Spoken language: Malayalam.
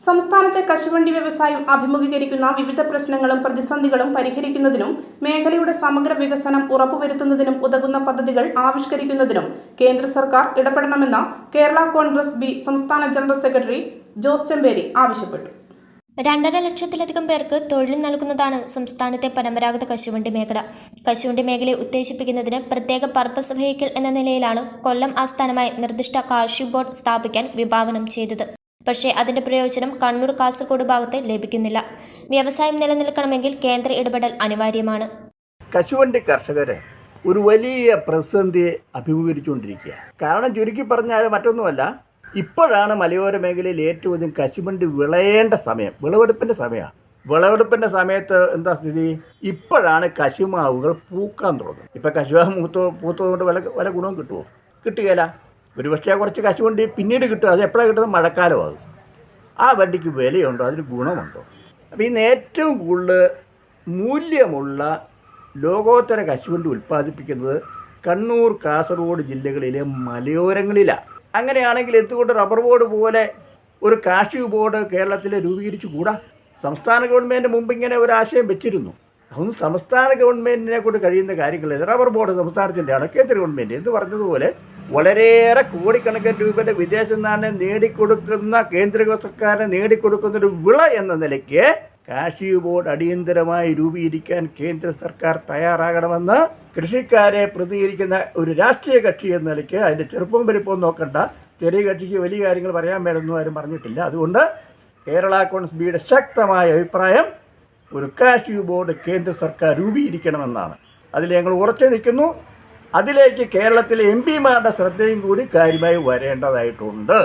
സംസ്ഥാനത്തെ കശുവണ്ടി വ്യവസായം അഭിമുഖീകരിക്കുന്ന വിവിധ പ്രശ്നങ്ങളും പ്രതിസന്ധികളും പരിഹരിക്കുന്നതിനും മേഖലയുടെ സമഗ്ര വികസനം ഉറപ്പുവരുത്തുന്നതിനും ഉതകുന്ന പദ്ധതികൾ ആവിഷ്കരിക്കുന്നതിനും കേന്ദ്ര സർക്കാർ ഇടപെടണമെന്ന് കേരള കോൺഗ്രസ് ബി സംസ്ഥാന ജനറൽ സെക്രട്ടറി ജോസ് ചെമ്പേരി ആവശ്യപ്പെട്ടു. രണ്ടര ലക്ഷത്തിലധികം പേർക്ക് തൊഴിൽ നൽകുന്നതാണ് സംസ്ഥാനത്തെ പരമ്പരാഗത കശുവണ്ടി മേഖല. കശുവണ്ടി മേഖലയെ ഉത്തേജിപ്പിക്കുന്നതിന് പ്രത്യേക പർപ്പസ് വെഹിക്കിൾ എന്ന നിലയിലാണ് കൊല്ലം ആസ്ഥാനമായി നിർദ്ദിഷ്ട കാശു ബോർഡ് സ്ഥാപിക്കാൻ വിഭാവനം ചെയ്തത്. പക്ഷേ അതിന്റെ പ്രയോജനം കണ്ണൂർ കാസർഗോഡ് ഭാഗത്ത് ലഭിക്കുന്നില്ല. വ്യവസായം നിലനിൽക്കണമെങ്കിൽ കേന്ദ്ര ഇടപെടൽ അനിവാര്യമാണ്. കശുവണ്ടി കർഷകർ ഒരു വലിയ പ്രതിസന്ധിയെ അഭിമുഖീകരിച്ചുകൊണ്ടിരിക്കുക കാരണം ചുരുക്കി പറഞ്ഞാൽ മറ്റൊന്നുമല്ല ഇപ്പോഴാണ് മലയോര മേഖലയിൽ ഏറ്റവും അധികം കശുവണ്ടി വിളയേണ്ട സമയം വിളവെടുപ്പിന്റെ സമയമാണ്. വിളവെടുപ്പിന്റെ സമയത്ത് എന്താ സ്ഥിതി? ഇപ്പോഴാണ് കശുമാവുകൾ പൂക്കാൻ തുടങ്ങുന്നത്. ഇപ്പം കശുമാവ് മൂത്തോ പൂത്തതുകൊണ്ട് വില വില ഗുണവും കിട്ടുമോ കിട്ടുകയില്ല. ഒരു പക്ഷേ കുറച്ച് കശുവണ്ടി പിന്നീട് കിട്ടും. അത് എപ്പോഴാണ് കിട്ടുന്നത്? മഴക്കാലമാകും ആ വണ്ടിക്ക് വിലയുണ്ടോ? അതിന് ഗുണമുണ്ടോ? അപ്പോൾ ഇന്ന് ഏറ്റവും കൂടുതൽ മൂല്യമുള്ള ലോകോത്തര കശുവണ്ടി ഉൽപ്പാദിപ്പിക്കുന്നത് കണ്ണൂർ കാസർഗോഡ് ജില്ലകളിലെ മലയോരങ്ങളിലാണ്. അങ്ങനെയാണെങ്കിൽ എന്തുകൊണ്ട് റബ്ബർ ബോർഡ് പോലെ ഒരു കാർഷിക ബോർഡ് കേരളത്തിൽ രൂപീകരിച്ചു കൂടാ? സംസ്ഥാന ഗവൺമെന്റ് മുമ്പ് ഇങ്ങനെ ഒരു ആശയം വെച്ചിരുന്നു. അതൊന്നും സംസ്ഥാന ഗവൺമെന്റിനെ കൊണ്ട് കഴിയുന്ന കാര്യങ്ങളില്ല. റബ്ബർ ബോർഡ് സംസ്ഥാനത്തിന്റെ ആണ് കേന്ദ്ര ഗവൺമെന്റ് എന്ന് പറഞ്ഞതുപോലെ വളരെയേറെ കോടിക്കണക്കിന് രൂപയുടെ വിദേശ നാണ്യം നേടിക്കൊടുക്കുന്ന കേന്ദ്ര സർക്കാരിന് നേടിക്കൊടുക്കുന്ന ഒരു വിള എന്ന നിലയ്ക്ക് കാർഷിക ബോർഡ് അടിയന്തരമായി രൂപീകരിക്കാൻ കേന്ദ്ര സർക്കാർ തയ്യാറാകണമെന്ന് കൃഷിക്കാരെ പ്രതികരിക്കുന്ന ഒരു രാഷ്ട്രീയ കക്ഷി എന്ന നിലയ്ക്ക് അതിന്റെ ചെറുപ്പം വലിപ്പം നോക്കണ്ട. ചെറിയ കക്ഷിക്ക് വലിയ കാര്യങ്ങൾ പറയാൻ മേലൊന്നും ആരും പറഞ്ഞിട്ടില്ല. അതുകൊണ്ട് കേരള കോൺഗ്രസ് ബിയുടെ ശക്തമായ അഭിപ്രായം ഒരു കാർഷിക ബോർഡ് കേന്ദ്ര സർക്കാർ രൂപീകരിക്കണമെന്നാണ്. അതിൽ ഞങ്ങൾ ഉറച്ചു നിൽക്കുന്നു. അതിലേക്ക് കേരളത്തിലെ എം പിമാരുടെ ശ്രദ്ധയും കൂടി കാര്യമായി വരേണ്ടതായിട്ടുണ്ട്.